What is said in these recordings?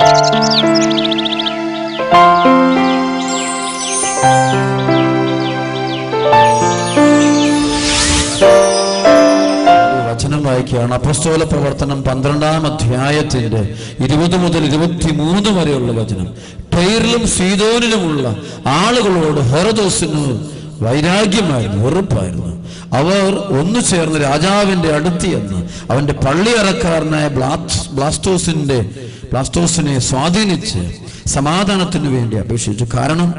വചനം വായിക്കുകയാണ് അപ്പസ്തോല പ്രവർത്തനം പന്ത്രണ്ടാം അധ്യായത്തിന്റെ ഇരുപത് മുതൽ ഇരുപത്തിമൂന്ന് വരെയുള്ള വചനം. ടൈറിലും സീതോനിലുമുള്ള ആളുകളോട് ഹെറദോസിന് വൈരാഗ്യമായിരുന്നു വെറുപ്പായിരുന്നു. അവർ ഒന്നു ചേർന്ന് രാജാവിന്റെ അടുത്ത് എന്ന് അവന്റെ പള്ളിയറക്കാരനായ ബ്ലാസ് ബ്ലാസ്റ്റോസിന്റെ ബ്ലാസ്റ്റോസിനെ സ്വാധീനിച്ച് സമാധാനത്തിന് വേണ്ടി അപേക്ഷിച്ചു. കാരണം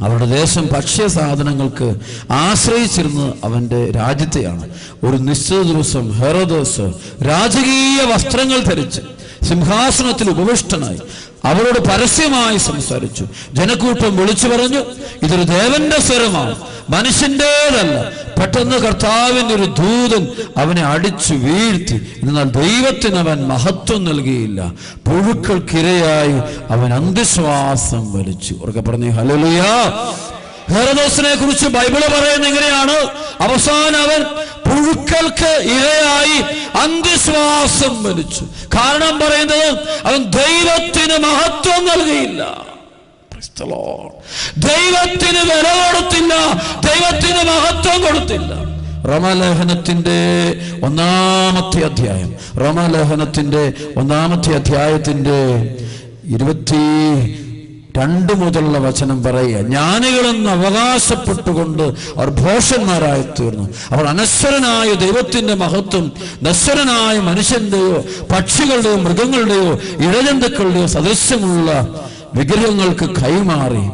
അവരുടെ ദേശം ഭക്ഷ്യ സാധനങ്ങൾക്ക് ആശ്രയിച്ചിരുന്നത് അവന്റെ രാജ്യത്തെയാണ്. ഒരു നിശ്ചിത ദിവസം ഹെറോദോസ് രാജകീയ വസ്ത്രങ്ങൾ ധരിച്ച് സിംഹാസനത്തിൽ ഉപവിഷ്ടനായി അവരോട് പരസ്യമായി സംസാരിച്ചു. ജനക്കൂട്ടം വിളിച്ചു പറഞ്ഞു ഇതൊരു ദേവന്റെ സ്വരമാണ് മനുഷ്യന്റേതല്ല പെട്ടെന്ന് കർത്താവിന്റെ ഒരു ദൂതൻ അവനെ അടിച്ചു വീഴ്ത്തി. എന്നാൽ ദൈവത്തിന് അവൻ മഹത്വം നൽകിയില്ല. പുഴുക്കൾക്കിരയായി അവൻ അന്ധശ്വാസം വലിച്ചു. ഉറക്കെ പറഞ്ഞു ഹലലുയാ ഹെറദോസിനെ കുറിച്ച് ബൈബിൾ പറയുന്ന എങ്ങനെയാണ്? അവസാനം അവൻ പുഴുക്കൾക്ക് ഇരയായി അന്ത്യശ്വാസം വലിച്ചു. കാരണം പറയുന്നത് അവൻ ദൈവത്തിന് മഹത്വം നൽകിയില്ല. ദൈവത്തിന് വില കൊടുത്തില്ല. ദൈവത്തിന് മഹത്വം കൊടുത്തില്ല. റോമാലേഖനത്തിന്റെ ഒന്നാമത്തെ അധ്യായം. റോമാലേഖനത്തിന്റെ ഒന്നാമത്തെ അധ്യായത്തിന്റെ ഇരുപത്തി രണ്ട് മുതലുള്ള വചനം പറയുക. ജ്ഞാനികളെന്ന് അവകാശപ്പെട്ടുകൊണ്ട് അവർ ഭോഷന്മാരായി തീർന്നു. അവർ അനശ്വരനായ ദൈവത്തിന്റെ മഹത്വം നശ്വരനായ മനുഷ്യന്റെയോ പക്ഷികളുടെയോ മൃഗങ്ങളുടെയോ ഇഴജന്തുക്കളുടെയോ സദൃശ്യമുള്ള വിഗ്രഹങ്ങൾക്ക് കൈമാറി.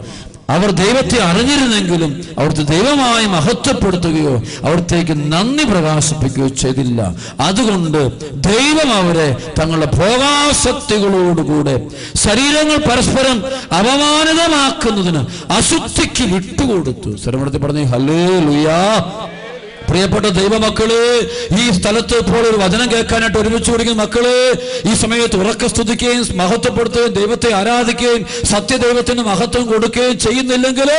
അവർ ദൈവത്തെ അറിഞ്ഞിരുന്നെങ്കിലും അവിടുത്തെ ദൈവമായി മഹത്വപ്പെടുത്തുകയോ അവിടത്തേക്ക് നന്ദി പ്രകാശിപ്പിക്കുകയോ ചെയ്തില്ല. അതുകൊണ്ട് ദൈവം അവരെ തങ്ങളുടെ ഭോഗാസക്തികളോടുകൂടെ ശരീരങ്ങൾ പരസ്പരം അപമാനിതമാക്കുന്നതിന് അശുദ്ധിക്ക് വിട്ടുകൊടുത്തു. സ്ഥലമെടുത്ത് പറഞ്ഞു ഹലേ ലുയാ പ്രിയപ്പെട്ട ദൈവമക്കൾ ഈ സ്ഥലത്ത് ഇപ്പോൾ ഒരു വചനം കേൾക്കാനായിട്ട് ഒരുമിച്ച് കൊടുക്കുന്ന മക്കൾ ഈ സമയത്ത് ഉറക്ക സ്തുതിക്കുകയും മഹത്വപ്പെടുത്തുകയും ദൈവത്തെ ആരാധിക്കുകയും സത്യദൈവത്തിന് മഹത്വം കൊടുക്കുകയും ചെയ്യുന്നില്ലെങ്കിൽ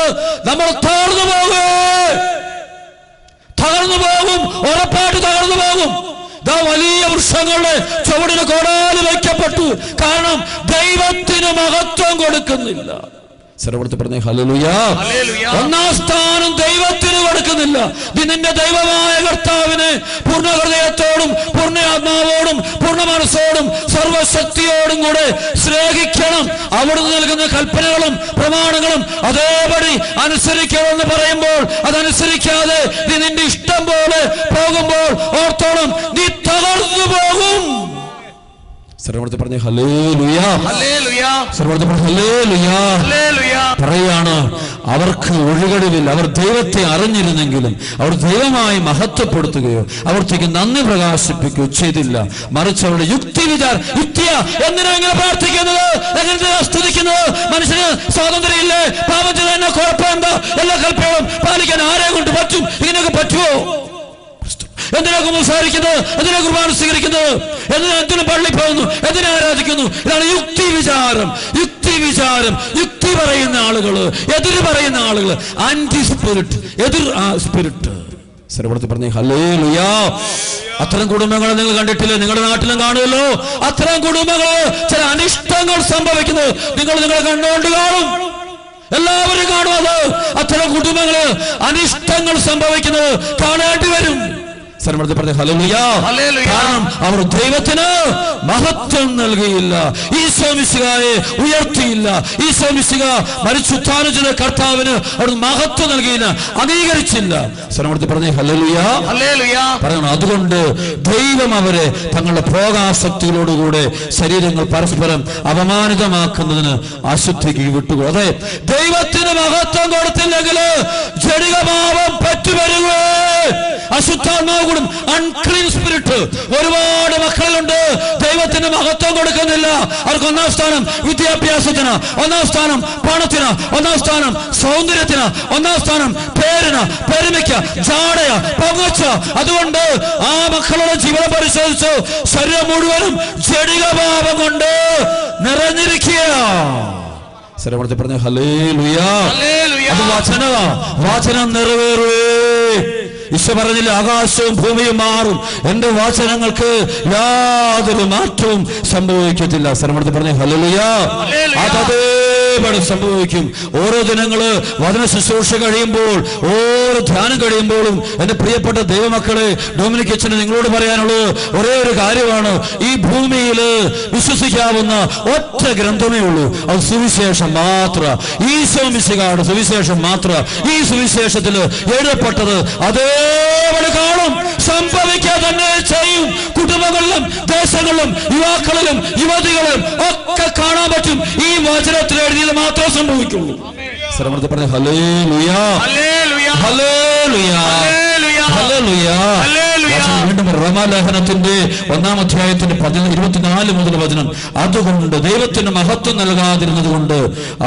നമ്മൾ തകർന്നു പോകും തകർന്നു പോകും ഉറപ്പായിട്ട് തകർന്നു പോകും. വലിയ വൃക്ഷങ്ങളുടെ ചുവടിന് കോടാലി വയ്ക്കപ്പെട്ടു. കാരണം ദൈവത്തിന് മഹത്വം കൊടുക്കുന്നില്ല. സർവടുത്ത് പറഞ്ഞേ ഹലലുയാ. ഒന്നാം സ്ഥാനം ദൈവത്തിന് കൊടുക്കുന്നില്ല. നിന്റെ ദൈവമായ കർത്താവിനെ പൂർണ ഹൃദയത്തോടും പൂർണ ആത്മാവോടും പൂർണ മനസ്സോടും സർവശക്തിയോടും കൂടെ സ്നേഹിക്കണം. അവിടുന്ന് നൽകുന്ന കൽപ്പനകളും പ്രമാണങ്ങളും അതേപടി അനുസരിക്കണമെന്ന് പറയുമ്പോൾ അതനുസരിക്കാതെ നീ നിന്റെ ഇഷ്ടം പോലെ പോകുമ്പോൾ ഓർത്തോളം നീ പോകും സർവടുത്ത് പറഞ്ഞു ഹലേ ലുയാ സർവടുത്ത് പറഞ്ഞേ ഹലേ ലുയാ പറയാണ് അവർക്ക് ഒഴുകടിവിൽ അവർ ദൈവത്തെ അറിഞ്ഞിരുന്നെങ്കിലും അവർ ദൈവമായി മഹത്വപ്പെടുത്തുകയോ അവർക്ക് നന്ദി പ്രകാശിപ്പിക്കുകയോ ചെയ്തില്ല. മറിച്ച് അവരുടെ യുക്തി വിചാര യുക്തിയ. എന്തിനാ ഇങ്ങനെ പ്രാർത്ഥിക്കുന്നത്? എങ്ങനെ സ്തുതിക്കുന്നത്? മനുഷ്യന് സ്വാതന്ത്ര്യമില്ലേ? പാപം ചെയ്ത തന്നെ കുഴപ്പം എന്താ എല്ലാ കൽപ്പനകളും പാലിക്കാൻ ആരെ കൊണ്ട് പറ്റും? ഇങ്ങനെയൊക്കെ പറ്റുമോ എന്തിനാ സംസാരിക്കുന്നത്? എന്തിനാ കുർബാന സ്വീകരിക്കുന്നത്? എന്തിനാ എന്തിനു പള്ളി പോകുന്നു? എന്തിനാ ആരാധിക്കുന്നു? ഇതാണ് യുക്തി വിചാരം. യുക്തി വിചാരം. യുക്തി പറയുന്ന ആളുകൾ എതിർ പറയുന്ന ആളുകൾ ആന്റി സ്പിരിറ്റ് എതിർ സ്പിരിറ്റ് സർവടത്തിൽ പറഞ്ഞു ഹലേ ലുയാ അത്തരം കുടുംബങ്ങളെ നിങ്ങൾ കണ്ടിട്ടില്ല? നിങ്ങളുടെ നാട്ടിലും കാണുമല്ലോ. അത്തരം കുടുംബങ്ങൾ ചില അനിഷ്ടങ്ങൾ സംഭവിക്കുന്നത് നിങ്ങൾ നിങ്ങളെ കണ്ടുകൊണ്ട് കാണും. എല്ലാവരും കാണും അത്. അത്തരം കുടുംബങ്ങൾ അനിഷ്ടങ്ങൾ സംഭവിക്കുന്നത് കാണേണ്ടി വരും. സർവത്തിൽ പറഞ്ഞ. ഹല്ലേലൂയ. കാരണം അവർ ദൈവത്തിന് മഹത്വം നൽകിയില്ല ഈ മിശിഹായെ ഉയർത്തിയില്ല. ഈ സ്വാമിസിക മരിച്ചുത്ഥാനം ചെയ്ത കർത്താവിന് അവർ മഹത്വം നൽകിയില്ല. അംഗീകരിച്ചില്ല. സർവർദ്ധ പറഞ്ഞ ഹല്ലേലൂയ. പറയണം അതുകൊണ്ട് ദൈവം അവരെ തങ്ങളുടെ ഭോഗാസക്തികളോടുകൂടെ ശരീരങ്ങൾ പരസ്പരം അപമാനിതമാക്കുന്നതിന് അശുദ്ധിക്ക് വിട്ടുകൊടുക്കും അതെ ദൈവത്തിന് മഹത്വം കൊടുത്തില്ലെങ്കിൽ ജടികഭാവം പറ്റുവരുകേ അശുദ്ധാത്മാവ് കൂടും. അൺക്ലീൻ സ്പിരിറ്റ് ഒരുപാട് മക്കളുണ്ട്. ദൈവത്തിന് മഹത്വം കൊടുക്കുന്നില്ല. അവർക്ക് ഒന്നാം സ്ഥാനം വിദ്യാഭ്യാസത്തിന് ഒന്നാം സ്ഥാനം പണത്തിന് ഒന്നാം സ്ഥാനം സൗന്ദര്യത്തിന് ഒന്നാം സ്ഥാനം പേരിന് പെരുമയ്ക്ക് ചാടയ പൊങ്ങച്ച അതുകൊണ്ട് ആ മക്കളുടെ ജീവിതം പരിശോധിച്ചു. ശരീരം മുഴുവനും ജടികഭാവം കൊണ്ട് നിറഞ്ഞിരിക്കുക. പറഞ്ഞു ഹലേ ലുയാ ഹല്ലേലൂയ അത് വചന വചനം നിറവേറുവേ. ഈശോ പറഞ്ഞില്ല ആകാശവും ഭൂമിയും മാറും. എന്റെ വാചനങ്ങൾക്ക് യാതൊരു മാറ്റവും സംഭവിക്കത്തില്ല. സർവത്തിൽ പറഞ്ഞു ഹല്ലേലൂയ. അതേപടി സംഭവിക്കും. ഓരോ ദിനങ്ങൾ വചന ശുശ്രൂഷ കഴിയുമ്പോൾ ഓരോ ധ്യാനം കഴിയുമ്പോഴും എന്റെ പ്രിയപ്പെട്ട ദൈവമക്കളെ ഡൊമിനിക് അച്ഛന് നിങ്ങളോട് പറയാനുള്ളത് ഒരേ ഒരു കാര്യമാണ്. ഈ ഭൂമിയിൽ വിശ്വസിക്കാവുന്ന ഒറ്റ ഗ്രന്ഥമേ ഉള്ളൂ. അത് സുവിശേഷം മാത്ര. ഈശോ മിശികാട് സുവിശേഷം മാത്ര. ഈ സുവിശേഷത്തിൽ എഴുതപ്പെട്ടത് അതേപോലെ കാണും. സംഭവിക്കുക തന്നെ ചെയ്യും. കുടുംബങ്ങളിലും ദേശങ്ങളിലും യുവാക്കളിലും യുവതികളിലും ഒക്കെ കാണാൻ പറ്റും. ഈ വചനത്തിൽ എഴുതിയത് മാത്രമേ സംഭവിക്കുള്ളൂ ശ്രമത്തിൽ പറഞ്ഞ ഹലേ ലുയാ. ഹലേ ലുയാ. ഹലേ ലുയാ ഹല്ലേലൂയ. വചനം വീണ്ടും റോമാലേഖനത്തിന്റെ ഒന്നാം അധ്യായത്തിന്റെ ഇരുപത്തിനാല് മുതൽ വചനം. അതുകൊണ്ട് ദൈവത്തിന് മഹത്വം നൽകാതിരുന്നത് കൊണ്ട്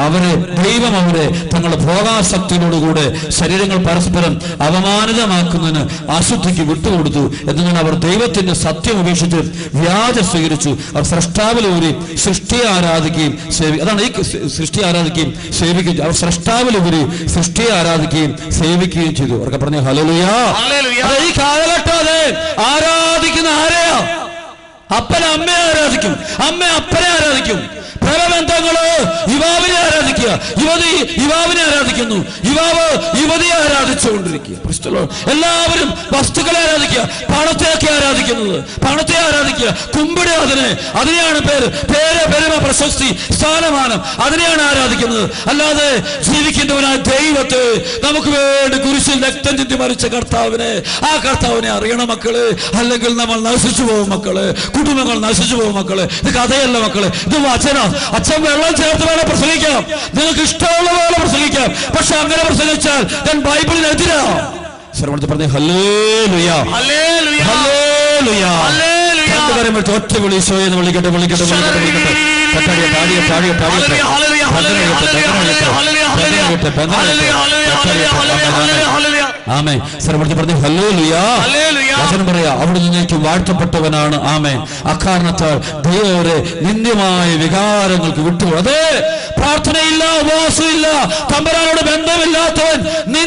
അവരെ ദൈവം അവരെ തങ്ങളുടെ ഭോഗാസക്തിയോടുകൂടെ ശരീരങ്ങൾ പരസ്പരം അപമാനിതമാക്കുന്നതിന് അശുദ്ധിക്ക് വിട്ടുകൊടുത്തു എന്നാൽ അവർ ദൈവത്തിന്റെ സത്യം ഉപേക്ഷിച്ച് വ്യാജ സ്വീകരിച്ചു. അവർ സൃഷ്ടാവിലൂരി സൃഷ്ടി ആരാധിക്കുകയും സേവി അതാണ് ഈ സൃഷ്ടി ആരാധിക്കുകയും സേവിക്കുകയും അവർ സൃഷ്ടാവിലൂരി സൃഷ്ടിയെ ആരാധിക്കുകയും സേവിക്കുകയും ചെയ്തു. അവർക്ക് പറഞ്ഞ ഹലോ ഈ കാലഘട്ടം ആരാധിക്കുന്ന ആരെയാ? അപ്പൻ അമ്മയെ ആരാധിക്കും. അമ്മ അപ്പനെ ആരാധിക്കും. പ്രബന്ധങ്ങൾ യുവാവിനെ ആരാധിക്കുക. യുവതി യുവാവിനെ ആരാധിക്കുന്നു. യുവാവ് യുവതിയെ ആരാധിച്ചുകൊണ്ടിരിക്കുക. എല്ലാവരും വസ്തുക്കളെ ആരാധിക്കുക. പണത്തെയൊക്കെ ആരാധിക്കുന്നത്. പണത്തെ ആരാധിക്കുക. കുമ്പിടെ അതിനെ. അതിനെയാണ് പേര്. പേര് പെരുമ പ്രശസ്തി സ്ഥാനമാനം. അതിനെയാണ് ആരാധിക്കുന്നത്. അല്ലാതെ ജീവിക്കുന്നവനായ ദൈവത്തെ നമുക്ക് വേണ്ടി കുരിശിൽ രക്തം ചിന്തി മരിച്ച കർത്താവിനെ ആ കർത്താവിനെ അറിയണം മക്കൾ. അല്ലെങ്കിൽ നമ്മൾ നശിച്ചു പോകും മക്കൾ. കുടുംബങ്ങൾ നശിച്ചു പോകും മക്കൾ. ഇത് കഥയല്ല മക്കൾ. ഇത് വചനം. അച്ഛൻ വെള്ളം ചേർത്ത് വേണം പ്രസംഗിക്കാം നിങ്ങൾക്ക് ഇഷ്ടമുള്ള പോലെ പ്രസംഗിക്കാം. പക്ഷെ അങ്ങനെ പ്രസംഗിച്ചാൽ ഞാൻ ബൈബിളിനെതിരാ ശ്രമത്തിൽ പറഞ്ഞു ഹലേ ലുയാ ഹലേ ലുയാ ഹലേ രണ്ടുപേരും കരമെടുത്ത് ഒറ്റ വിളി എന്ന് വിളിക്കട്ടെ വിളിക്കട്ടെ വിളിക്കട്ടെ വിളിക്കട്ടെ. ആമേ അവിടെ നിന്നേക്ക് വാഴ്ത്തപ്പെട്ടവനാണ് ആമേ അക്കാരണത്താൽ ദൈവരെ നിന്ദ്യമായ വികാരങ്ങൾക്ക് വിട്ടു അതെ പ്രാർത്ഥനയില്ല ഉപവാസമില്ല തമ്പരാനോട് ബന്ധമില്ലാത്തവൻ നീ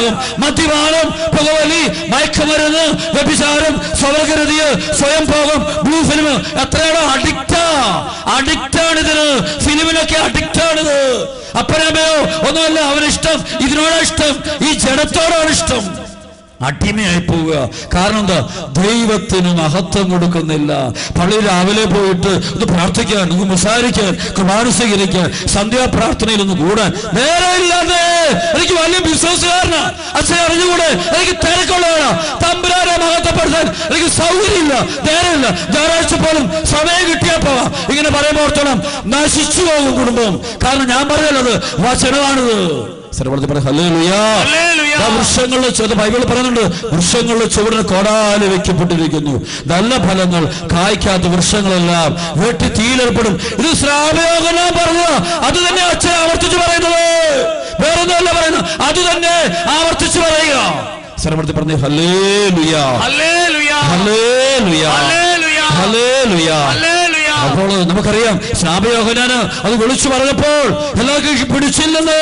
അടിമയാകും മദ്യപാനം പുകവലി മയക്കുമരുന്ന് വ്യഭിചാരം സ്വവർഗരതിയ സ്വയം പോകും ബ്ലൂ ഫിലിം എത്രയാണോ അഡിക്റ്റാ അഡിക്റ്റാണ് ഇതിന്. ഫിലിമിനൊക്കെ അഡിക്റ്റാണിത് അപ്പനമ്മയോ ഒന്നുമല്ല അവനിഷ്ടം. ഇതിനോടാണ് ഇഷ്ടം ഈ ജനത്തോടാണ് ഇഷ്ടം അടിമയായി പോവുക. കാരണം എന്താ? ദൈവത്തിന് മഹത്വം കൊടുക്കുന്നില്ല. പള്ളി രാവിലെ പോയിട്ട് ഒന്ന് പ്രാർത്ഥിക്കാൻ ഒന്ന് മുസാരിക്കാൻ കുമാര സ്വീകരിക്കാൻ സന്ധ്യാപ്രാർത്ഥനയിൽ ഒന്ന് കൂടാൻ. നേരമില്ലാതെ എനിക്ക് വലിയ ബിസിനസ്സുകാരനാ. അച്ഛനെ അറിഞ്ഞുകൂടെ? എനിക്ക് തിരക്കുള്ളതാണ് തമ്പുരാനെ മഹത്വപ്പെടുത്താൻ എനിക്ക് സൗകര്യമില്ല നേരമില്ല ഞായറാഴ്ച പോലും സമയം കിട്ടിയാൽ പോവാം. ഇങ്ങനെ പറയുമ്പോൾ നശിച്ചു പോകും കുടുംബം. കാരണം ഞാൻ പറയാനുള്ളത് വചനമാണിത്. വൃക്ഷങ്ങളുടെ ചുവട് ബൈബിൾ പറയുന്നുണ്ട് വൃക്ഷങ്ങളുടെ ചുവടിന് കൊടാൽ വെക്കപ്പെട്ടിരിക്കുന്നു. നല്ല ഫലങ്ങൾ കായ്ക്കാത്ത വൃക്ഷങ്ങളെല്ലാം വെട്ടി തീയിലേർപ്പെടും. ഇത് ശ്രാവയോഗന പറഞ്ഞ അത് തന്നെ അച്ഛൻ ആവർത്തിച്ച് പറയുന്നത്. വേറൊന്നുമല്ല പറയുന്നു അത് തന്നെ ആവർത്തിച്ച് പറയുക. ശ്രമത്തിൽ പറഞ്ഞു ഹലേ ലുയാ. ഹലേ ലുയാ ഹല്ലേലൂയ. ഹലേ ലുയാ ഹല്ലേലൂയ. അപ്പോൾ നമുക്കറിയാം സ്നാപയോഹനാന് അത് വിളിച്ചു പറഞ്ഞപ്പോൾ എല്ലാവർക്കും പിടിച്ചില്ലെന്ന്.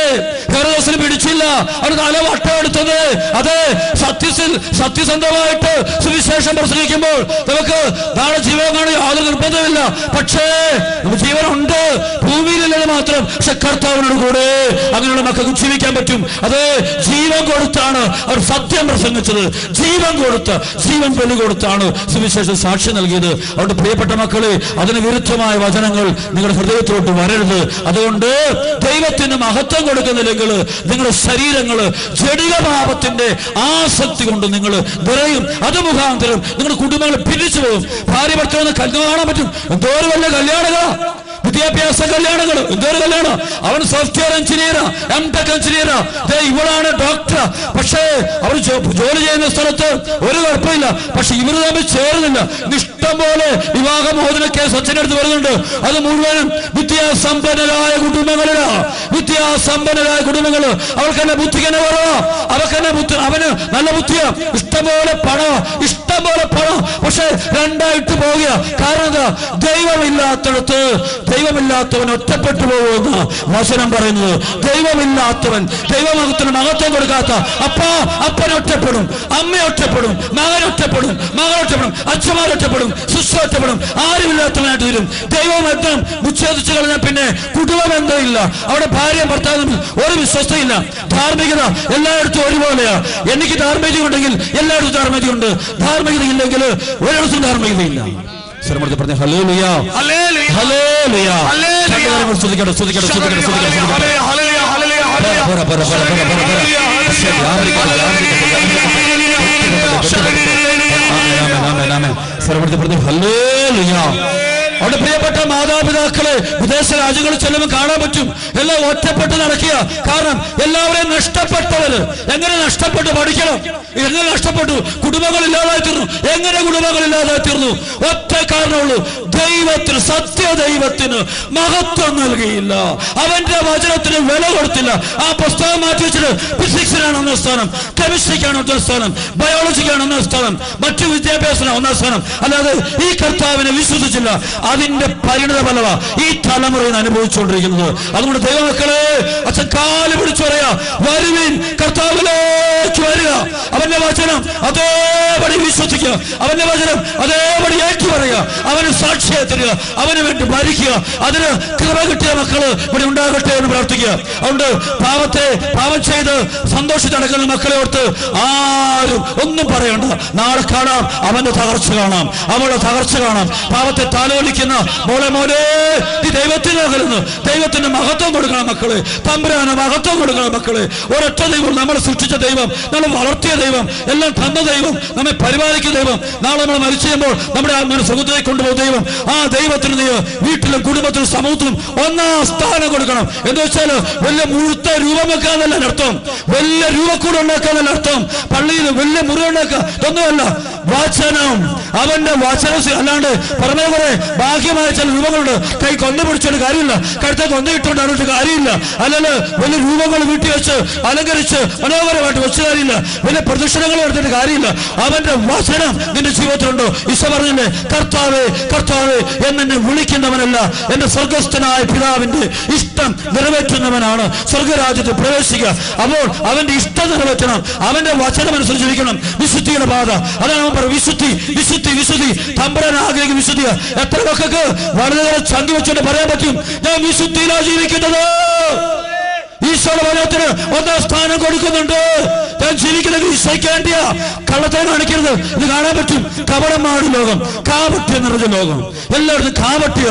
ഹെറോസിന് പിടിച്ചില്ല. അവർ തല വട്ടമെടുത്തത് അതെ സത്യത്തിൽ സത്യസന്ധമായിട്ട് സുവിശേഷം പ്രസംഗിക്കുമ്പോൾ നമുക്ക് നാളെ ജീവൻ കാണുക യാതൊരു നിർബന്ധമില്ല പക്ഷേ നമുക്ക് ജീവനുണ്ട്. ഭൂമിയിലല്ലത് മാത്രം പക്ഷെ കർത്താവിനോട് കൂടെ അങ്ങനെയുള്ള മക്കൾക്ക് ജീവിക്കാൻ പറ്റും. അത് ജീവൻ കൊടുത്താണ് അവർ സത്യം പ്രസംഗിച്ചത്. ജീവൻ കൊടുത്ത് ജീവൻ ബലി കൊടുത്താണ് സുവിശേഷം സാക്ഷി നൽകിയത്. അവരുടെ പ്രിയപ്പെട്ട മക്കളെ അതിന് വിരുദ്ധമായ വചനങ്ങൾ നിങ്ങളുടെ ഹൃദയത്തിലോട്ട് വരരുത്. അതുകൊണ്ട് ദൈവത്തിന് മഹത്വം കൊടുക്കുന്നില്ലെങ്കിൽ നിങ്ങളുടെ ശരീരങ്ങൾ ജടികഭാവത്തിന്റെ ആസക്തി കൊണ്ട് നിങ്ങൾ നിറയും. അത് മുഖാന്തരം നിങ്ങളുടെ കുടുംബങ്ങൾ പിരിച്ചു പോകും ഭാര്യ ഭർത്താവ് കല്യാണം കാണാൻ പറ്റും. എന്തോരം വല്ല കല്യാണങ്ങളാ. വിദ്യാഭ്യാസ കല്യാണങ്ങൾ എന്തൊരു കല്യാണം? അവൻ സോഫ്റ്റ്വെയർ എഞ്ചിനീയറാ എം ടെക് എഞ്ചിനീയറാ ഇവളാണ് ഡോക്ടർ പക്ഷേ അവർ ജോലി ചെയ്യുന്ന സ്ഥലത്ത് ഒരു കുഴപ്പമില്ല. പക്ഷെ ഇവർ തമ്മിൽ ചേർന്നില്ല. ഇഷ്ടം പോലെ വിവാഹമോചന കേസ് അച്ഛനടുത്ത് വരുന്നുണ്ട്. അത് മുഴുവനും വിദ്യാസമ്പന്നരായ കുടുംബങ്ങളിലാ. വിദ്യാസമ്പന്നരായ കുടുംബങ്ങൾ അവർക്ക് തന്നെ ബുദ്ധി തന്നെ കുറവാ. അവർക്ക് തന്നെ ബുദ്ധി അവന് നല്ല ബുദ്ധിയാ. ഇഷ്ടംപോലെ പണം ഇഷ്ടം ഇഷ്ടം പോലെ പണം പക്ഷെ രണ്ടായിട്ട് പോവുക കാരണം എന്താ? ദൈവമില്ലാത്തടത്ത് ദൈവമില്ലാത്തവൻ ഒറ്റപ്പെട്ടു പോകുമെന്ന് വചനം പറയുന്നത്. ദൈവമില്ലാത്തവൻ ദൈവമകത്തിന് മഹത്വം കൊടുക്കാത്ത അപ്പ അപ്പൻ ഒറ്റപ്പെടും അമ്മ ഒറ്റപ്പെടും മകൻ ഒറ്റപ്പെടും മകൻ ഒറ്റപ്പെടും അച്ഛന്മാർ ഒറ്റപ്പെടും സിസ്റ്റർ ഒറ്റപ്പെടും ആരുമില്ലാത്തവനായിട്ട് വരും ദൈവബന്ധം വിച്ഛേദിച്ചു കഴിഞ്ഞാൽ പിന്നെ കുടുംബബന്ധം ഇല്ല. അവിടെ ഭാര്യ ഭർത്താവ് ഒരു വിശ്വസ്തയില്ല ധാർമ്മികത എല്ലായിടത്തും ഒരുപോലെയാ. എനിക്ക് ധാർമ്മികത ഉണ്ടെങ്കിൽ എല്ലായിടത്തും ധാർമ്മികത ഉണ്ട് ധാർമ്മികത ഇല്ലെങ്കിൽ ഒരിടത്തും ധാർമ്മികതയില്ല ശ്രമത്തിൽ പറഞ്ഞ hallelujah hallelujah. Hallelujah hallelujah. ശ്രദ്ധിക്കട്ടെ ശ്രദ്ധിക്കട്ടെ ശ്രദ്ധിക്കട്ടെ ശ്രദ്ധിക്കട്ടെ ശ്രദ്ധിക്കട്ടെ ഹല്ലേലൂയ, ഹല്ലേലൂയ, ഹല്ലേലൂയ, ഹല്ലേലൂയ. പോരാ, പോരാ, പോരാ, പോരാ, പോരാ, പോരാ. ശരി, ആമേൻ, ആമേൻ, ആമേൻ. സർവത്തിൽ പറഞ്ഞു, ഹല്ലേലൂയ. അവിടെ പ്രിയപ്പെട്ട മാതാപിതാക്കളെ വിദേശ രാജ്യങ്ങളിൽ ചെല്ലുമ്പോൾ കാണാൻ പറ്റും. എല്ലാം ഒറ്റപ്പെട്ട് നടക്കുക. കാരണം എല്ലാവരെയും നഷ്ടപ്പെട്ടവര് എങ്ങനെ നഷ്ടപ്പെട്ടു പഠിക്കണം? എങ്ങനെ നഷ്ടപ്പെട്ടു? കുടുംബങ്ങൾ ഇല്ലാതായി തീർന്നു. എങ്ങനെ കുടുംബങ്ങൾ ഇല്ലാതായി തീർന്നു? ഒറ്റ കാരണമുള്ളൂ ദൈവത്തിന് സത്യ ദൈവത്തിന് മഹത്വം നൽകിയില്ല. അവന്റെ വചനത്തിന് വില കൊടുത്തില്ല. ആ പുസ്തകം മാറ്റി വെച്ചിട്ട് ഫിസിക്സിനാണ് ഒന്നാം സ്ഥാനം കെമിസ്ട്രിക്കാണ് ഒന്നാം സ്ഥാനം ബയോളജിക്കാണ് ഒന്നാം സ്ഥാനം മറ്റു വിദ്യാഭ്യാസത്തിന് ഒന്നാം സ്ഥാനം. അല്ലാതെ ഈ കർത്താവിനെ വിശ്വസിച്ചില്ല. അതിന്റെ പരിണിത ഫലവ ഈ തലമുറയിൽ അനുഭവിച്ചുകൊണ്ടിരിക്കുന്നത്. അതുകൊണ്ട് ദൈവമക്കളെ അച്ഛൻ കാൽ പിടിച്ചു പറയാ വരുവിൻ കർത്താവിലേക്ക് വരിക. അവന്റെ വചനം അതേപടി വിശ്വസിക്കുക. അവന്റെ വചനം അതേപടി ഏറ്റു പറയുക അവന് സാക്ഷിയെ തരിക. അവന് വേണ്ടി മരിക്കുക. അതിന് കൃപ കിട്ടിയ മക്കൾ ഇവിടെ ഉണ്ടാകട്ടെ എന്ന് പ്രാർത്ഥിക്കുക. അതുകൊണ്ട് പാവത്തെ പാവം ചെയ്ത് സന്തോഷിച്ച് നടക്കുന്ന മക്കളെ ഓർത്ത് ആരും ഒന്നും പറയണ്ട. നാളെ കാണാം. അവന്റെ തകർച്ച കാണാം. അവളുടെ തകർച്ച കാണാം. പാവത്തെ താലോലിക്കുന്ന മോളെ മോലെ നീ ദൈവത്തിന് അകലുന്നു. ദൈവത്തിന് മഹത്വം കൊടുക്കണം മക്കളെ. തമ്പുരാന് മഹത്വം കൊടുക്കണം മക്കളെ. ഒരൊറ്റ ദൈവം നമ്മൾ സൃഷ്ടിച്ച ദൈവം നമ്മൾ വളർത്തിയ ദൈവം എല്ലാം തന്ന ദൈവം നമ്മെ പരിപാലിക്കുന്ന ദൈവം. നാളെ നമ്മൾ മരിച്ചു ചെയ്യുമ്പോൾ നമ്മുടെ ആത്മാവിനെ സുഖത്തിലേക്ക് കൊണ്ടുപോകുന്ന ദൈവം. ആ ദൈവത്തിന് നീ വീട്ടിലും കുടുംബത്തിലും സമൂഹത്തിലും ഒന്നാം സ്ഥാനം കൊടുക്കണം. എന്ന് വെച്ചാൽ വലിയ മുഴുത്ത രൂപം അർത്ഥം വലിയ രൂപക്കൂടെ ഉണ്ടാക്കാന്നല്ല അർത്ഥം പള്ളിയിൽ വലിയ മുറി ഉണ്ടാക്കുക. ഇതൊന്നുമല്ല. വചനം അവന്റെ വചനം അല്ലാണ്ട് പറഞ്ഞ കുറെ ബാഹ്യമായ ചില രൂപങ്ങളുണ്ട്. കൈ കൊന്നു പിടിച്ചോണ്ട് കാര്യമില്ല. കഴുത്തെ കൊന്നു ഇട്ടുകൊണ്ട് കാര്യമില്ല. അല്ലെങ്കിൽ വലിയ രൂപങ്ങൾ വീട്ടി വെച്ച് അലങ്കരിച്ച് മനോഹരമായിട്ട് വെച്ച കാര്യമില്ല. വലിയ പ്രദക്ഷിണങ്ങൾ എടുത്തിട്ട് കാര്യമില്ല. അവന്റെ വചനം നിന്റെ ജീവിതത്തിലുണ്ടോ. ഈശോ പറഞ്ഞില്ലേ കർത്താവേ കർത്താവേ എന്നെ വിളിക്കുന്നവനല്ല. എന്റെ സ്വർഗസ്ഥനായ പിതാവിന്റെ ഇഷ്ടം നിറവേറ്റുന്നവനാണ്. സ്വർഗരാജ്യത്തിൽ പ്രവേശിക്കുക. അപ്പോൾ അവന്റെ ഇഷ്ടം നിറവേറ്റണം. അവന്റെ വചനം അനുസരിച്ചിരിക്കണം വിശുദ്ധിയുടെ പാത. അതാണ് വിശുദ്ധി വിശുദ്ധി വിശുദ്ധി. തമ്പരാൻ ആഗ്രഹിക്കും വിശുദ്ധി എത്ര മക്കൾക്ക് വളരെ ചങ്കി വെച്ചുകൊണ്ട് പറയാൻ പറ്റും? ഞാൻ വിശുദ്ധിയിലാണ് ജീവിക്കുന്നത്. ഈശോയുടെ വചനത്തിന് ഒന്നാം സ്ഥാനം കൊടുക്കുന്നുണ്ട്. ഞാൻ ജീവിക്കുന്നത് ഈശോയ്ക്ക് വേണ്ടിയാ കള്ളത്തെ കാണിക്കരുത്. ഇത് കാണാൻ പറ്റും. കപടമാണ് ലോകം. കാപട്യം നിറഞ്ഞ ലോകം. എല്ലായിടത്തും കാപട്യ.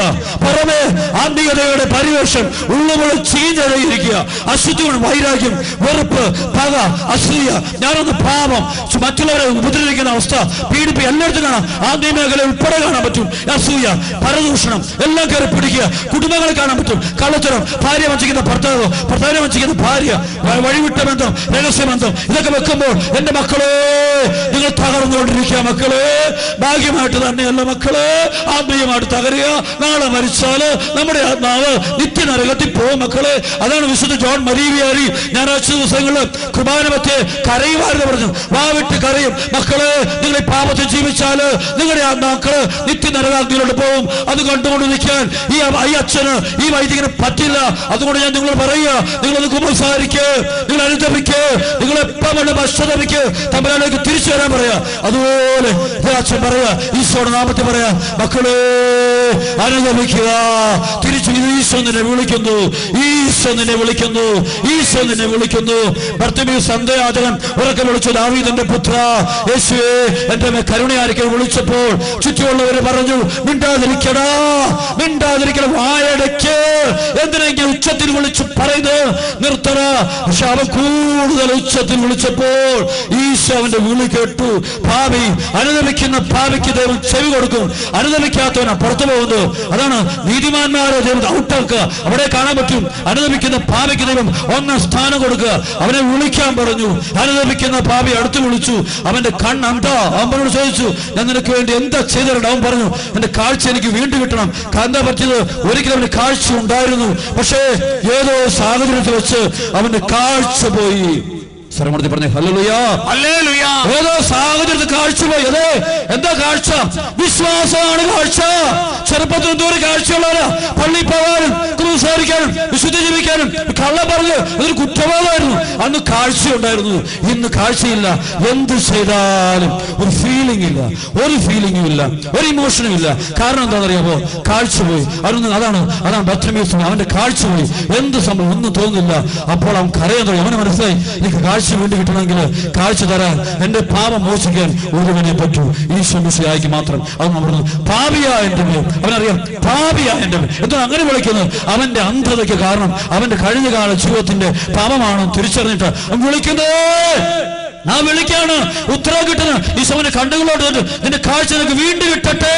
പുറമെ ആത്മീയതയുടെ പരിവേഷം ഉള്ളുമുള്ള ചീഞ്ഞഴയിരിക്കുക അശുദ്ധികൾ വൈരാഗ്യം വെറുപ്പ് പക അശ്രീയ ഞാനൊന്ന് പാപം. മറ്റുള്ളവരെ ഉപദ്രവിക്കുന്ന അവസ്ഥ പീഡിപ്പി എല്ലായിടത്തും കാണാം. ആത്മീയ മേഖല ഉൾപ്പെടെ കാണാൻ പറ്റും. അസൂയ പരദൂഷണം എല്ലാം കയറി പിടിക്കുക. കുടുംബങ്ങളെ കാണാൻ പറ്റും. കള്ളത്തരം ഭാര്യ വഞ്ചിക്കുന്ന ഭർത്താവ് ഭർത്താവിനെ വഞ്ചിക്കുന്ന ഭാര്യ വഴിവിട്ട ബന്ധം രഹസ്യബന്ധം ഇതൊക്കെ വെക്കുമ്പോൾ എന്റെ മക്കളെ നിങ്ങൾ തകർന്നുകൊണ്ടിരിക്കുക മക്കൾ. ഭാഗ്യമായിട്ട് തന്നെയല്ല മക്കൾ. ആത്മീയമായിട്ട് തകരുക. നാളെ മരിച്ചാൽ നമ്മുടെ ആത്മാവ് നിത്യനരകത്തിൽ പോകും മക്കൾ. അതാണ് വിശുദ്ധ ജോൺ മരീവിയാരി ഞായറാഴ്ച ദിവസങ്ങളിൽ കുർബാന മധ്യേ കരയുമായിരുന്നു പറഞ്ഞു വാവിട്ട് കരയും. മക്കൾ നിങ്ങൾ ഈ പാപത്തിൽ ജീവിച്ചാൽ നിങ്ങളുടെ ആത്മാക്കൾ നിത്യനരകാഗ്നിയിലോട്ട് പോകും. അത് കണ്ടുകൊണ്ട് നിൽക്കാൻ ഈ ഈ അച്ഛന് ഈ വൈദികന് പറ്റില്ല. അതുകൊണ്ട് ഞാൻ നിങ്ങളോട് പറയുക നിങ്ങളൊന്ന് കുമ്പസാരിക്കേ. നിങ്ങൾ അനുദപിക്ക്. നിങ്ങൾ എപ്പോഴും വേണ്ട പശ്ചാത്തപിക്ക് തിരിച്ചു വരാൻ പറയാ അതുപോലെ പറയാ ഈശോയുടെ നാമത്തെ പറയാ മക്കളെ അനുഗമിക്കുക. തിരിച്ചു ഈശോ നിന്നെ വിളിക്കുന്നു. ഈശോ നിന്നെ വിളിക്കുന്നു. ഈശോ നിന്നെ വിളിക്കുന്നു. ഭർത്തമി സന്ദേഹാചകൻ ഉറക്കെ വിളിച്ചു ദാവീദിന്റെ പുത്ര യേശുവേ എന്റെ കരുണയായിരിക്കും. വിളിച്ചപ്പോൾ ചുറ്റുമുള്ളവര് പറഞ്ഞു മിണ്ടാതിരിക്കടാ മിണ്ടാതിരിക്കണം വായടയ്ക്ക്. എന്തിനെങ്കിൽ ഉച്ചത്തിൽ വിളിച്ചു പറയുന്നത് നിർത്തണ പക്ഷെ അവ കൂടുതൽ ഉച്ചത്തിൽ വിളിച്ചപ്പോൾ ഈശോ അവന്റെ വിളി കേട്ടു. ഭാവി അനുദമിക്കുന്ന ഭാവിക്ക് ദൈവം ചെവി കൊടുക്കും. അനുദമിക്കാത്തവനാ പുറത്തു പോകുന്നത് അതാണ് നീതിമാന്മാരെ ദൈവം ഔട്ടാക്കുക അവിടെ കാണാൻ പറ്റും. അനുദമിക്കുന്ന ഭാവിക്ക് ദൈവം ഒന്നാം സ്ഥാനം കൊടുക്കുക. അവനെ വിളിക്കാൻ പറഞ്ഞു. അനുദമിക്കുന്ന ഭാവി അടുത്ത് വിളിച്ചു. അവന്റെ കണ്ണെന്താ അമ്പനോട് ചോദിച്ചു ഞാൻ നിനക്ക് വേണ്ടി എന്താ ചെയ്തിട്ടുണ്ട് അവൻ പറഞ്ഞു എന്റെ കാഴ്ച എനിക്ക് വീണ്ടും കിട്ടണം. എന്താ പറ്റിയത് ഒരിക്കലും അവന് കാഴ്ച ഉണ്ടായിരുന്നു. പക്ഷേ ഏതോ സാഹചര്യത്തിൽ വെച്ച് അവന്റെ കാഴ്ച പോയി. സ്വരമൂർത്തി പറഞ്ഞു ഏതോ സാഹചര്യത്തിൽ കാഴ്ച പോയി അതെ എന്താ കാഴ്ച? വിശ്വാസമാണ് കാഴ്ച. ചെറുപ്പത്തിൽ എന്തോരം കാഴ്ചയുള്ളവരാ. പള്ളി പോകാനും ക്രൂസാരിക്കാനും വിശുദ്ധ ജീവിക്കാനും കള്ള പറഞ്ഞ് അതൊരു കുറ്റബോധമായിരുന്നു. അന്ന് കാഴ്ചയുണ്ടായിരുന്നു. ഇന്ന് കാഴ്ചയില്ല. എന്ത് ചെയ്താലും ഒരു ഫീലിംഗ് ഇല്ല. ഒരു ഫീലിംഗും ഇല്ല. ഒരു ഇമോഷനും ഇല്ല. കാരണം എന്താണെന്നറിയാമോ? കാഴ്ച പോയി. അതൊന്നും അതാണ് അതാണ് ഭക്ഷണം അവന്റെ കാഴ്ച പോയി. എന്ത് സംഭവം? ഒന്നും തോന്നുന്നില്ല. അപ്പോൾ അവൻ കരയാൻ തുടങ്ങി അവന് മനസ്സിലായി. എനിക്ക് കാഴ്ച വേണ്ടി കിട്ടണമെങ്കിൽ കാഴ്ച തരാൻ എന്റെ പാപം മോചിക്കാൻ ഒരുവനെ പറ്റൂ. ഈ മിശിഹായിക്ക് മാത്രം അവൻ പറഞ്ഞു പാപിയാ എന്റെ മേൽ. അവനറിയാം പാപിയാ എന്റെ മേൽ. എന്തോ അങ്ങനെ വിളിക്കുന്നത്? അവന്റെ അന്ധതയ്ക്ക് കാരണം അവന്റെ കഴിഞ്ഞ കാല ജീവിതത്തിന്റെ പാപമാണെന്ന് തിരിച്ചറിഞ്ഞിട്ട് അവൻ ആ വിളിക്കാണ് ഉത്തരവ് കിട്ടുന്നത് ഈ സമയം കണ്ണുകളോട് നിന്റെ കാഴ്ച നിനക്ക് വീണ്ടും കിട്ടട്ടെ.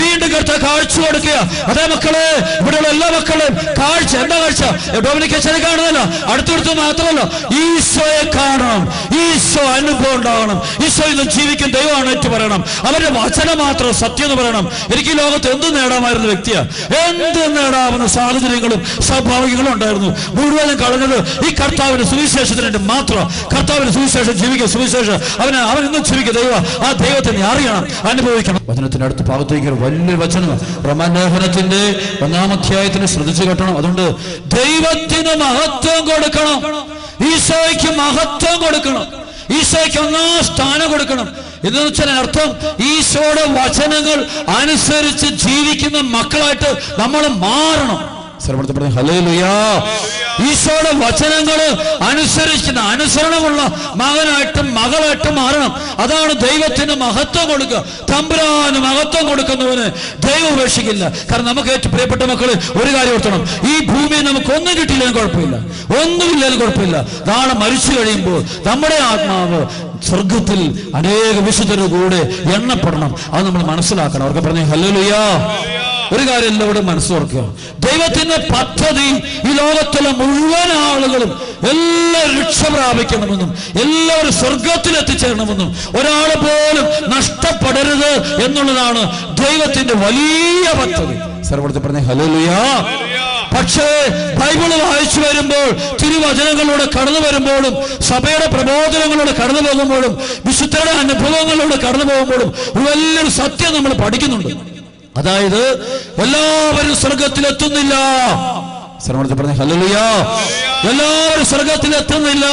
വീണ്ടും കിട്ട കാഴ്ച കൊടുക്കുക. അതേ മക്കളെ ഇവിടെയുള്ള എല്ലാ മക്കളും കാഴ്ച. എന്താ കാഴ്ച? ഡൊമിനിക് അച്ഛനെ കാണുന്നല്ല അടുത്തടുത്ത് മാത്രമല്ല ഈശോയെ കാണണം. ഈശോ അനുഭവം ഉണ്ടാവണം ഈശോ ഇന്ന് ജീവിക്കും ദൈവമാണ് ഏറ്റു പറയണം അവരുടെ വചനം മാത്രം സത്യം എന്ന് പറയണം. എനിക്ക് ലോകത്ത് എന്ത് നേടാമായിരുന്ന വ്യക്തിയാ? എന്ത് നേടാവുന്ന സാഹചര്യങ്ങളും സ്വാഭാവികങ്ങളും ഉണ്ടായിരുന്നു. മുഴുവനും കളഞ്ഞത് ഈ കർത്താവിന്റെ സുവിശേഷത്തിന് മാത്രം കർത്താവിന്റെ സുവിശേഷം ജീവിക്കുക സുവിശേഷം. അവന് അവൻ ഇന്നും ജീവിക്കുക ദൈവ ആ ദൈവത്തെ നീ അറിയണം അനുഭവിക്കണം. വചനത്തിന്റെ അടുത്ത ഭാഗത്തേക്ക് ഒരു വലിയൊരു വചനം. ഒന്നാം അധ്യായത്തിന് ശ്രദ്ധിച്ചു കെട്ടണം. അതുകൊണ്ട് ദൈവത്തിന് മഹത്വം കൊടുക്കണം. ഈശോയ്ക്ക് മഹത്വം കൊടുക്കണം. ഈശോയ്ക്ക് ഒന്നാം സ്ഥാനം കൊടുക്കണം. എന്ന് വെച്ചാൽ അർത്ഥം ഈശോയുടെ വചനങ്ങൾ അനുസരിച്ച് ജീവിക്കുന്ന മക്കളായിട്ട് നമ്മൾ മാറണം. ഈശോയുടെ വചനങ്ങൾ അനുസരിക്കുന്ന അനുസരണമുള്ള മകനായിട്ടും മകളായിട്ടും മാറണം. അതാണ് ദൈവത്തിന് മഹത്വം കൊടുക്കുക. തമ്പുരാന് മഹത്വം കൊടുക്കുന്നവന് ദൈവം ഉപേക്ഷിക്കില്ല. കാരണം നമുക്ക് ഏറ്റവും പ്രിയപ്പെട്ട മക്കൾ ഒരു കാര്യം ഓർത്തണം. ഈ ഭൂമിയിൽ നമുക്ക് ഒന്നും കിട്ടിയില്ലെങ്കിലും കുഴപ്പമില്ല. ഒന്നുമില്ലെങ്കിലും കുഴപ്പമില്ല. നാളെ മരിച്ചു കഴിയുമ്പോൾ നമ്മുടെ ആത്മാവ് സ്വർഗത്തിൽ അനേക വിശുദ്ധരുടെ കൂടെ എണ്ണപ്പെടണം. അത് നമ്മൾ മനസ്സിലാക്കണം. അവർക്ക് പറഞ്ഞു ഹല്ലേലൂയാ. ഒരു കാര്യം എല്ലാവരും മനസ്സോർക്കുക ദൈവത്തിന്റെ പദ്ധതി ഈ ലോകത്തിലെ മുഴുവൻ ആളുകളും എല്ലാവരും രക്ഷ പ്രാപിക്കണമെന്നും എല്ലാവരും സ്വർഗത്തിൽ എത്തിച്ചേരണമെന്നും ഒരാൾ പോലും നഷ്ടപ്പെടരുത് എന്നുള്ളതാണ് ദൈവത്തിന്റെ വലിയ പദ്ധതി. സർവത്തിൽ പറഞ്ഞ ഹലോലിയാ പക്ഷേ ബൈബിൾ വായിച്ചു വരുമ്പോൾ തിരുവചനങ്ങളിലൂടെ കടന്നു വരുമ്പോഴും സഭയുടെ പ്രബോധനങ്ങളിലൂടെ കടന്നു പോകുമ്പോഴും വിശുദ്ധരുടെ അനുഭവങ്ങളിലൂടെ കടന്നു പോകുമ്പോഴും വലിയൊരു സത്യം നമ്മൾ പഠിക്കുന്നുണ്ട്. അതായത് എല്ലാവരും സ്വർഗത്തിലെത്തുന്നില്ല. ശ്രമണത്തിൽ പറഞ്ഞ ഹല്ലേലൂയ. എല്ലാവരും സ്വർഗത്തിലെത്തുന്നില്ല.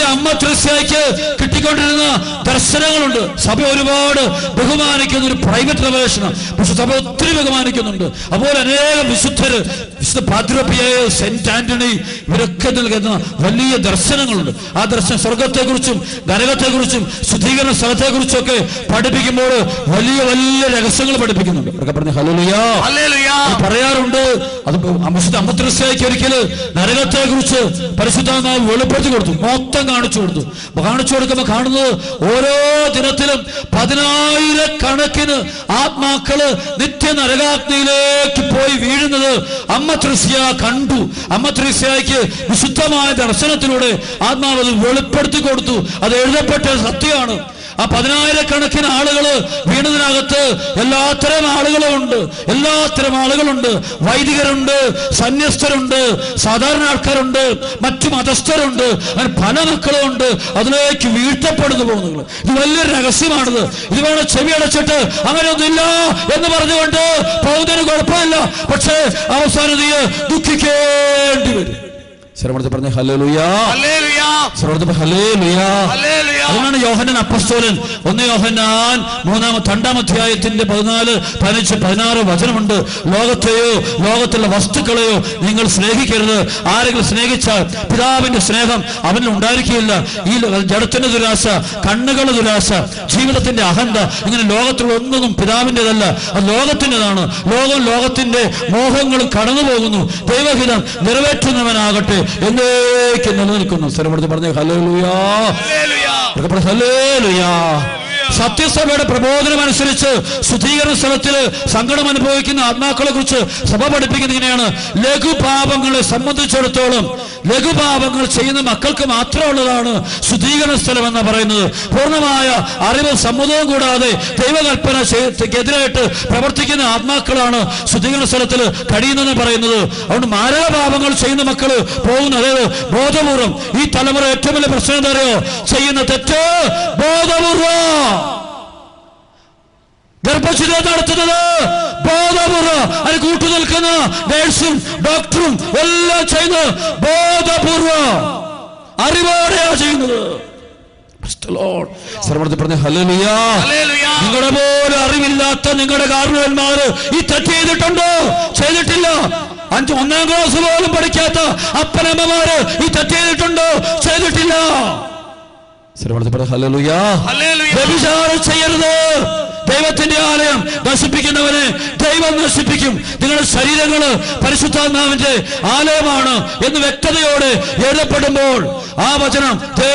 വിശുദ്ധ അമ്മ ത്രസ്യായിക്ക് കിട്ടിക്കൊണ്ടിരുന്ന ദർശനങ്ങളുണ്ട്. സഭ ഒരുപാട് ബഹുമാനിക്കുന്ന ഒരു പ്രൈവറ്റ് പ്രവേശനം പക്ഷെ സഭ ഒത്തിരി ബഹുമാനിക്കുന്നുണ്ട്. അതുപോലെ അനേകം വിശുദ്ധര് വിശുദ്ധ പാദ്രപ്പിയായ സെന്റ് ആന്റണി ഇവരൊക്കെ നൽകുന്ന വലിയ ദർശനങ്ങളുണ്ട്. ആ ദർശനം സ്വർഗത്തെക്കുറിച്ചും നരകത്തെക്കുറിച്ചും ശുദ്ധീകരണ സ്ഥലത്തെക്കുറിച്ചും ഒക്കെ പഠിപ്പിക്കുമ്പോൾ വലിയ വലിയ രഹസ്യങ്ങൾ പഠിപ്പിക്കുന്നുണ്ട്. അവരൊക്കെ പറഞ്ഞു ഹലോലിയാ പറയാറുണ്ട് അത് വിശുദ്ധ അമ്പത്രസ്യായിക്ക് ഒരിക്കൽ നരകത്തെ കുറിച്ച് പരിശുദ്ധാത്മാവ് വെളിപ്പെടുത്തി കൊടുത്തു. മൊത്തം കാണിച്ചു കൊടുത്തു. കാണിച്ചു കൊടുക്കുമ്പോ കാണുന്നത് ഓരോ ദിനത്തിലും പതിനായിരക്കണക്കിന് ആത്മാക്കൾ നിത്യ നരകാഗ്നിയിലേക്ക് പോയി വീഴുന്നത് അമ്മ ത്രസ്യ കണ്ടു. അമ്മ ത്രസ്യയ്ക്ക് വിശുദ്ധമായ ദർശനത്തിലൂടെ ആത്മാവ് അത് വെളിപ്പെടുത്തി കൊടുത്തു. അത് എഴുതപ്പെട്ട സത്യമാണ്. ആ പതിനായിരക്കണക്കിന് ആളുകൾ വീണതിനകത്ത് എല്ലാത്തരം ആളുകളും ഉണ്ട് എല്ലാത്തരം ആളുകളുണ്ട്. വൈദികരുണ്ട് സന്യസ്തരുണ്ട് സാധാരണ ആൾക്കാരുണ്ട് മറ്റു മതസ്ഥരുണ്ട് അങ്ങനെ പല മക്കളും ഉണ്ട് അതിലേക്ക് വീഴ്ത്തപ്പെടുന്നു പോകുന്നു ഇത് വലിയൊരു രഹസ്യമാണിത്. ഇത് വേണം ചെവി അടച്ചിട്ട് അങ്ങനെയൊന്നുമില്ല എന്ന് പറഞ്ഞുകൊണ്ട് പോകുന്നതിന് കുഴപ്പമില്ല. പക്ഷേ അവസാനം ദുഃഖിക്കേണ്ടി വരും. ശ്രമണത്തിൽ പറഞ്ഞ അതുകൊണ്ടാണ് യോഹനൻ അപ്പസ്തോലൻ. ഒന്ന് യോഹന്നാൻ മൂന്നാമത്തെ രണ്ടാം അധ്യായത്തിന്റെ പതിനാല് പതിനഞ്ച് പതിനാറ് വചനമുണ്ട്. ലോകത്തെയോ ലോകത്തുള്ള വസ്തുക്കളെയോ നിങ്ങൾ സ്നേഹിക്കരുത്. ആരെങ്കിലും സ്നേഹിച്ചാൽ പിതാവിന്റെ സ്നേഹം അവനിൽ ഉണ്ടായിരിക്കുകയില്ല. ഈ ജഡത്തിന്റെ ദുരാശ കണ്ണുകളുടെ ദുരാശ ജീവിതത്തിന്റെ അഹന്ത ഇങ്ങനെ ലോകത്തുള്ള ഒന്നും പിതാവിന്റെതല്ല. അത് ലോകത്തിന്റെതാണ്. ലോകം ലോകത്തിന്റെ മോഹങ്ങളും കടന്നു പോകുന്നു ദൈവഹിതം നിറവേറ്റുന്നവനാകട്ടെ. എന്നേക്ക് നിലനിൽക്കുന്നു സ്ഥലമെടുത്ത് പറഞ്ഞു ഹലോ ഹല്ലേലൂയ. ഹലോ ലുയാ സത്യസഭയുടെ പ്രബോധനം അനുസരിച്ച് ശുദ്ധീകരണ സ്ഥലത്തിൽ സങ്കടം അനുഭവിക്കുന്ന ആത്മാക്കളെ കുറിച്ച് സഭ പഠിപ്പിക്കുന്നത് ഇങ്ങനെയാണ്. ലഘുപാപങ്ങളെ സംബന്ധിച്ചിടത്തോളം ലഘുപാപങ്ങൾ ചെയ്യുന്ന മക്കൾക്ക് മാത്രമുള്ളതാണ് ശുദ്ധീകരണ സ്ഥലം എന്ന് പറയുന്നത്. പൂർണമായ അറിവ് സമ്മതവും കൂടാതെ ദൈവകൽപ്പന എതിരായിട്ട് പ്രവർത്തിക്കുന്ന ആത്മാക്കളാണ് ശുദ്ധീകരണ സ്ഥലത്തിൽ കഴിയുന്നതെന്ന് പറയുന്നത്. അതുകൊണ്ട് മാരകപാപങ്ങൾ ചെയ്യുന്ന മക്കൾ പോകുന്ന അതായത് ബോധപൂർവം ഈ തലമുറ ഏറ്റവും വലിയ പ്രശ്നം എന്താ അറിയോ? ചെയ്യുന്ന തെറ്റ് ബോധപൂർവം. ഗർഭചിത നടത്തുന്നത്. ബോധപൂർവം അതിന് കൂട്ടു നിൽക്കുന്ന നേഴ്സും ഡോക്ടറും എല്ലാം ചെയ്യുന്നത് ബോധപൂർവം അറിവോടെയാ ചെയ്യുന്നത്. നിങ്ങളുടെ പോലെ അറിവില്ലാത്ത നിങ്ങളുടെ കാരണവന്മാര് ഈ തെറ്റ് ചെയ്തിട്ടുണ്ടോ? ചെയ്തിട്ടില്ല. അഞ്ച് ഒന്നാം ക്ലാസ് പോലും പഠിക്കാത്ത അപ്പനമ്മമാര് ഈ തെറ്റ് ചെയ്തിട്ടുണ്ടോ? ചെയ്തിട്ടില്ല. സ്ഥിരപ്പെടുത്തപ്പെടുക ഹലോ ചെയ്യരുത് ദൈവത്തിന്റെ ആലയം നശിപ്പിക്കുന്നവനെ ദൈവം നശിപ്പിക്കും. നിങ്ങളുടെ ശരീരങ്ങൾ പരിശുദ്ധാത്മാവിന്റെ ആലയമാണ് എന്ന് വ്യക്തതയോടെ എഴുതപ്പെടുമ്പോൾ ആ വചനം ദേ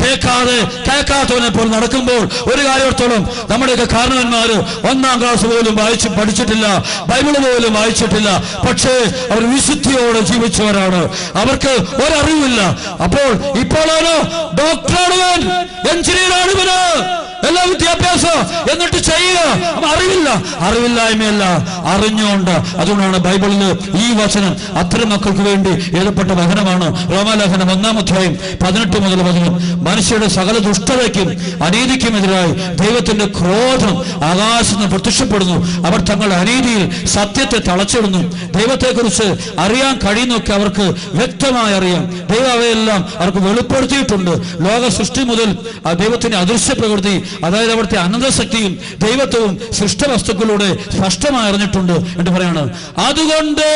കേൾക്കാതെ കേൾക്കാത്തവനെ പോൽ നടക്കുമ്പോൾ ഒരു കാര്യത്തോളം നമ്മുടെയൊക്കെ കാരണവന്മാര് ഒന്നാം ക്ലാസ് പോലും വായിച്ച് പഠിച്ചിട്ടില്ല ബൈബിൾ പോലും വായിച്ചിട്ടില്ല. പക്ഷേ അവർ വിശുദ്ധിയോടെ ജീവിച്ചവരാണ്. അവർക്ക് ഒരറിവില്ല. അപ്പോൾ ഇപ്പോഴാണ് ഡോക്ടറാണ് എഞ്ചിനീയറാണ് ഇവന്. എല്ലാ വിദ്യാഭ്യാസം എന്നിട്ട് ചെയ്യുക അറിവില്ല. അറിവില്ലായ്മയല്ല. അറിഞ്ഞുകൊണ്ട്. അതുകൊണ്ടാണ് ബൈബിളിൽ ഈ വചനം അത്തരം മക്കൾക്ക് വേണ്ടി എഴുതപ്പെട്ട വചനമാണ്. റോമാലേഖനം ഒന്നാം അധ്യായം പതിനെട്ട് മുതൽ വചനം മനുഷ്യരുടെ സകല ദുഷ്ടതയ്ക്കും അനീതിക്കുമെതിരായി ദൈവത്തിന്റെ ക്രോധം ആകാശത്ത് പ്രത്യക്ഷപ്പെടുന്നു. അവർ തങ്ങളുടെ അനീതിയിൽ സത്യത്തെ തളച്ചിടുന്നു. ദൈവത്തെക്കുറിച്ച് അറിയാൻ കഴിയുന്നൊക്കെ അവർക്ക് വ്യക്തമായി അറിയാം. ദൈവം അവയെല്ലാം അവർക്ക് വെളിപ്പെടുത്തിയിട്ടുണ്ട്. ലോക സൃഷ്ടി മുതൽ ദൈവത്തിന്റെ അദൃശ്യ പ്രകൃതി അതായത് അവിടുത്തെ അനന്തശക്തിയും ദൈവത്വവും സൃഷ്ട സൃഷ്ടവസ്തുക്കളിലൂടെ സ്പഷ്ടമായി അറിഞ്ഞിട്ടുണ്ട് എന്ന് പറയാണ്. അതുകൊണ്ട്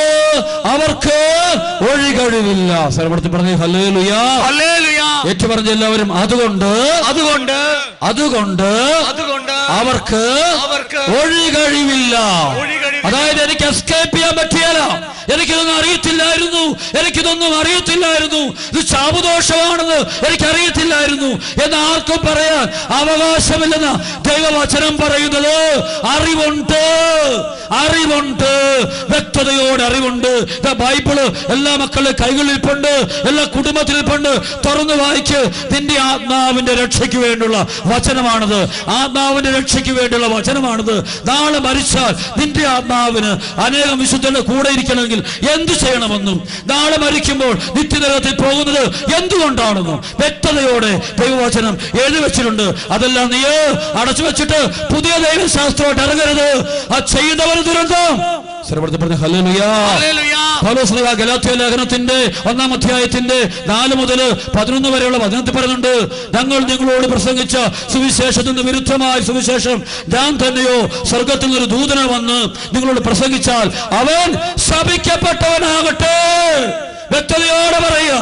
അവർക്ക് ഒഴികഴിവില്ല. സർവർത്തി പറഞ്ഞു ഹല്ലേലൂയ. ഏറ്റു പറഞ്ഞ എല്ലാവരും അതുകൊണ്ട് അതുകൊണ്ട് അതുകൊണ്ട് അതുകൊണ്ട് അവർക്ക് അവർക്ക് ഒഴികഴിവില്ല. അതായത് എനിക്ക് എസ്കേപ്പ് ചെയ്യാൻ പറ്റിയല്ല. എനിക്കിതൊന്നും അറിയത്തില്ലായിരുന്നു. എനിക്കിതൊന്നും അറിയത്തില്ലായിരുന്നു. ഇത് ശാപദോഷമാണെന്ന് എനിക്കറിയത്തില്ലായിരുന്നു. എന്ന് ആർക്കും പറയാൻ അവകാശമില്ലെന്ന് ദൈവവചനം പറയുന്നത് അറിവുണ്ട്. അറിവുണ്ട്. വ്യക്തതയോടെ അറിവുണ്ട്. ബൈബിൾ എല്ലാ മക്കളുടെ കൈകളിൽപ്പുണ്ട് എല്ലാ കുടുംബത്തിലിപ്പുണ്ട് തുറന്നു വായിച്ച് നിന്റെ ആത്മാവിന്റെ രക്ഷയ്ക്ക് വേണ്ടിയുള്ള വചനമാണത്. ആത്മാവിന്റെ രക്ഷയ്ക്ക് വേണ്ടിയുള്ള വചനമാണത്. നാളെ മരിച്ചാൽ നിന്റെ ആത്മാവിന് അനേകം വിശുദ്ധന്റെ കൂടെ ഇരിക്കണമെങ്കിൽ എന്ത് ചെയ്യണമെന്നും നാളെ മരിക്കുമ്പോൾ നിത്യനിരത്തിൽ പോകുന്നത് എന്തുകൊണ്ടാണെന്നും വ്യക്തതയോടെ ദൈവവചനം എഴുതി വെച്ചിട്ടുണ്ട്. അതെല്ലാം നീ അടച്ചു വെച്ചിട്ട് പുതിയ ദൈവശാസ്ത്രമായിട്ട് ഇറങ്ങരുത്. ആ ചെയ്യുന്നവർ ദുരന്തം. ലേഖനത്തിന്റെ ഒന്നാം അധ്യായത്തിന്റെ നാല് മുതൽ പതിനൊന്ന് വരെയുള്ള വചനത്തിൽ പറയുന്നുണ്ട് ഞങ്ങൾ നിങ്ങളോട് പ്രസംഗിച്ച സുവിശേഷത്തിന് വിരുദ്ധമായ സുവിശേഷം ഞാൻ തന്നെയോ സ്വർഗത്തിൽ നിന്നൊരു ദൂതന വന്ന് നിങ്ങളോട് പ്രസംഗിച്ചാൽ അവൻ ശപിക്കപ്പെട്ടവനാകട്ടെ. വ്യക്തതയോടെ പറയുക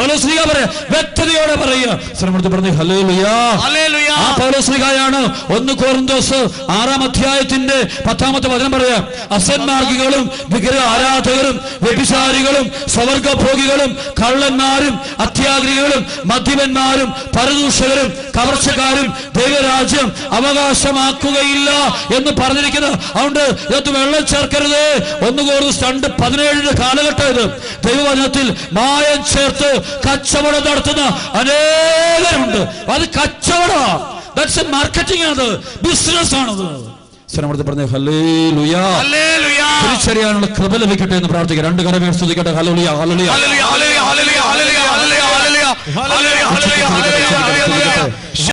പൗലോസ്ലിഹ പറയാ വ്യക്തതയോടെ പറയുക പറഞ്ഞു ഒന്ന് കോറിന്തോസ് ആറാം അധ്യായത്തിന്റെ പത്താമത്തെ വചനം പറയാ. അസന്മാർഗികളും വിഗ്രഹ ആരാധകരും വ്യഭിചാരികളും സ്വവർഗഭോഗികളും കള്ളന്മാരും അത്യാഗ്രഹികളും മദ്യപന്മാരും പരദൂഷകരും കവർച്ചക്കാരും ദൈവരാജ്യം അവകാശമാക്കുകയില്ല എന്ന് പറഞ്ഞിരിക്കുന്നത്. അതുകൊണ്ട് ഇതിനകത്ത് വെള്ളം ചേർക്കരുത്. ഒന്ന് കോർന്ന് രണ്ട് പതിനേഴിന്റെ കാലഘട്ടം ഇത്. ദൈവവചനത്തിൽ മായം ചേർത്ത് കച്ചവടം നടത്തുന്ന അനേകരുണ്ട്. അത് കച്ചവടമാർക്കറ്റിംഗ് ദാറ്റ്സ് മാർക്കറ്റിംഗ് ആണ് ബിസിനസ് ആണത് ശ്രമത്തിൽ പറഞ്ഞ ഹല്ലേലൂയ. തിരിച്ചറിയാനുള്ള കൃപ ലഭിക്കട്ടെ എന്ന് പ്രാർത്ഥിക്കുക. രണ്ട് കരമേ സ്തുതിക്കട്ടെ. Hallelujah hallelujah hallelujah, hallelujah, hallelujah, hallelujah, hallelujah, hallelujah,